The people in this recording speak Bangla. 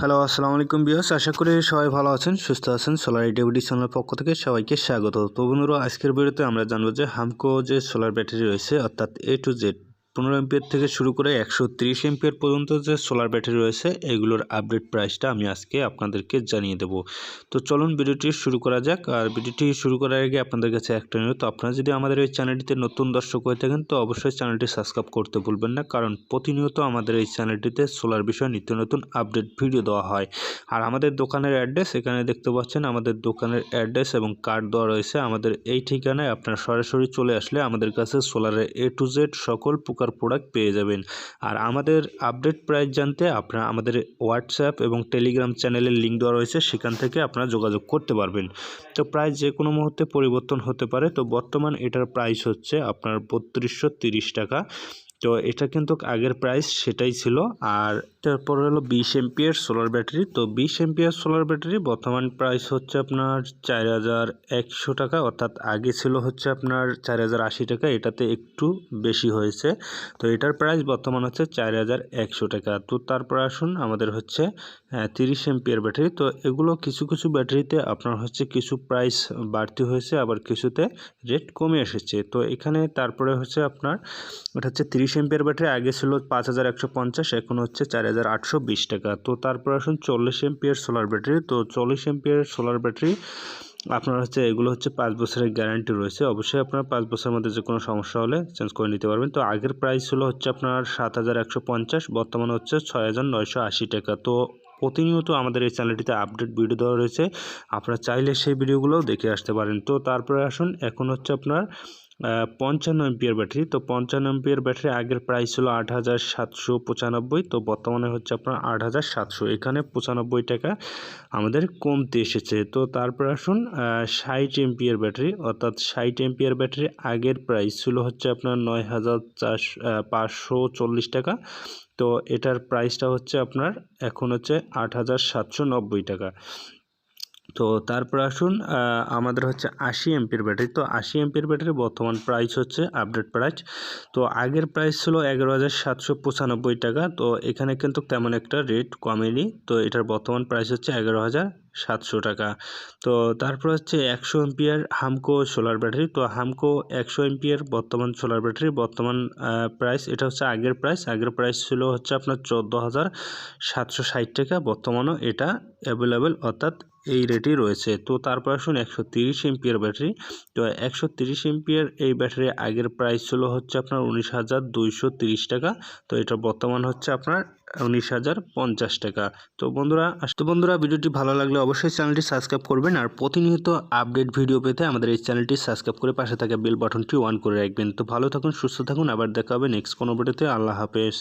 হ্যালো আসসালামু আলাইকুম বিয়াস আশা করি সবাই ভালো আছেন, সুস্থ আছেন। সোলার ডেভিডি চ্যানেলের পক্ষ থেকে সবাইকে স্বাগত। তো বন্ধুরা, আজকের ভিডিওতে আমরা জানব যে হামকো যে সোলার ব্যাটারি রয়েছে, অর্থাৎ এ টু জেড পনেরো এমপিয়ার থেকে শুরু করে একশো তিরিশ এমপিয়ার পর্যন্ত যে সোলার ব্যাটারি রয়েছে, এগুলোর আপডেট প্রাইসটা আমি আজকে আপনাদেরকে জানিয়ে দেব। তো চলুন ভিডিওটি শুরু করা যাক। আর ভিডিওটি শুরু করার আগে আপনাদের কাছে একটা নিয়ত আপনারা যদি আমাদের এই চ্যানেলটিতে নতুন দর্শক হয়ে থাকেন, তো অবশ্যই চ্যানেলটি সাবস্ক্রাইব করতে ভুলবেন না, কারণ প্রতিনিয়ত আমাদের এই চ্যানেলটিতে সোলার বিষয়ে নিত্য নতুন আপডেট ভিডিও দেওয়া হয়। আর আমাদের দোকানের অ্যাড্রেস এখানে দেখতে পাচ্ছেন আমাদের দোকানের অ্যাড্রেস এবং কার্ড দেওয়া রয়েছে। আমাদের এই ঠিকানায় আপনারা সরাসরি চলে আসলে আমাদের কাছে সোলারের এ টু জেড সকল প্রকার প্রোডাক্ট পেয়ে যাবেন। আর আমাদের আপডেট প্রাইস জানতে আপনারা আমাদের হোয়াটসঅ্যাপ এবং টেলিগ্রাম চ্যানেলের লিঙ্ক দেওয়া রয়েছে, সেখান থেকে আপনারা যোগাযোগ করতে পারবেন। তো প্রাইস যে কোনো মুহূর্তে পরিবর্তন হতে পারে। তো বর্তমান এটার প্রাইস হচ্ছে আপনার বত্রিশশো তিরিশ টাকা। তো এটা কিন্তু আগের প্রাইস সেটাই ছিল। আর তারপর হলো বিশ এমপিয়ার সোলার ব্যাটারি তো বিশ এমপিয়ার সোলার ব্যাটারি বর্তমান প্রাইস হচ্ছে আপনার চার হাজার একশো টাকা, অর্থাৎ আগে ছিল হচ্ছে আপনার চার হাজার আশি টাকা, এটাতে একটু বেশি হয়েছে। তো এটার প্রাইস বর্তমান হচ্ছে চার হাজার একশো টাকা। তো তারপর আসুন আমাদের হচ্ছে তিরিশ এমপিয়ার ব্যাটারি তো এগুলো কিছু কিছু ব্যাটারিতে আপনার হচ্ছে কিছু প্রাইস বাড়তি হয়েছে, আবার কিছুতে রেট কমে এসেছে। তো এখানে তারপরে হচ্ছে আপনার, এটা হচ্ছে তিরিশ এমপিয়ার ব্যাটারি আগে ছিল পাঁচ হাজার একশো পঞ্চাশ, এখন হচ্ছে চার হাজার আটশো বিশ টাকা। তো তারপর আসুন চল্লিশ এমপিয়ার সোলার ব্যাটারি। তো চল্লিশ এমপিয়ার সোলার ব্যাটারি, আপনার হচ্ছে, এগুলো হচ্ছে পাঁচ বছরের গ্যারান্টি রয়েছে। অবশ্যই আপনার পাঁচ বছরের মধ্যে যে কোনো সমস্যা হলে চেঞ্জ করে নিতে পারবেন। তো আগের প্রাইস ছিল হচ্ছে আপনার সাত হাজার একশো পঞ্চাশ, বর্তমানে হচ্ছে ছয় নয়শো আশি টাকা। তো প্রতিনিয়ত আমাদের এই চ্যানেলটিতে আপডেট ভিডিও দেওয়া রয়েছে। আপনারা চাইলে সেই ভিডিওগুলোও দেখে আসতে পারেন। তো তারপরে আসুন, এখন হচ্ছে আপনার পঞ্চান্ন এমপিয়ার ব্যাটারি। তো পঞ্চান্ন এমপিয়ার ব্যাটারি আগের প্রাইস ছিল আট হাজার সাতশো পঁচানব্বই, তো বর্তমানে হচ্ছে আপনার আট হাজার সাতশো। এখানে পঁচানব্বই টাকা আমাদের কমতে এসেছে। তো তারপর আসুন ষাট এমপিয়ার ব্যাটারি, অর্থাৎ ষাট এমপিয়ার ব্যাটারি আগের প্রাইস ছিল হচ্ছে আপনার নয় হাজার পাঁচশো চল্লিশ টাকা। তো এটার প্রাইসটা হচ্ছে আপনার এখন হচ্ছে আট হাজার সাতশো নব্বই টাকা। তো তারপর আসুন আমাদের হচ্ছে আশি এমপির ব্যাটারি। তো আশি এমপির ব্যাটারি বর্তমান প্রাইস হচ্ছে আপডেট প্রাইস তো আগের প্রাইস ছিল এগারো হাজার সাতশো পঁচানব্বই টাকা। তো এখানে কিন্তু তেমন একটা রেট কমেনি। তো এটার বর্তমান প্রাইস হচ্ছে এগারো হাজার সাতশো টাকা। তো তারপর হচ্ছে একশো এমপিয়ার হামকো সোলার ব্যাটারি তো হামকো একশো এমপিয়ার বর্তমান সোলার ব্যাটারি বর্তমান প্রাইস এটা হচ্ছে আগের প্রাইস আগের প্রাইস ছিল হচ্ছে আপনার চোদ্দ হাজার সাতশো ষাট টাকা। বর্তমানও এটা অ্যাভেলেবেল অর্থাৎ এই রেটেই রয়েছে। তো তারপর আসুন, একশো তিরিশ এমপিয়ার ব্যাটারি। তো একশো তিরিশ এমপিয়ার এই ব্যাটারি আগের প্রাইস ছিল হচ্ছে আপনার উনিশ হাজার দুইশো তিরিশ টাকা। তো এটা বর্তমান হচ্ছে আপনার উনিশ হাজার পঞ্চাশ টাকা। তো বন্ধুরা তো বন্ধুরা, ভিডিওটি ভালো লাগলে অবশ্যই চ্যানেলটি সাবস্ক্রাইব করবেন আর প্রতিনিয়ত আপডেট ভিডিও পেতে আমাদের এই চ্যানেলটি সাবস্ক্রাইব করে পাশে থাকা বেল বাটনটি অন করে রাখবেন। তো ভালো থাকুন, সুস্থ থাকুন, আবার দেখা হবে নেক্সট কোনো ভিডিওতে। আল্লাহ হাফেজ।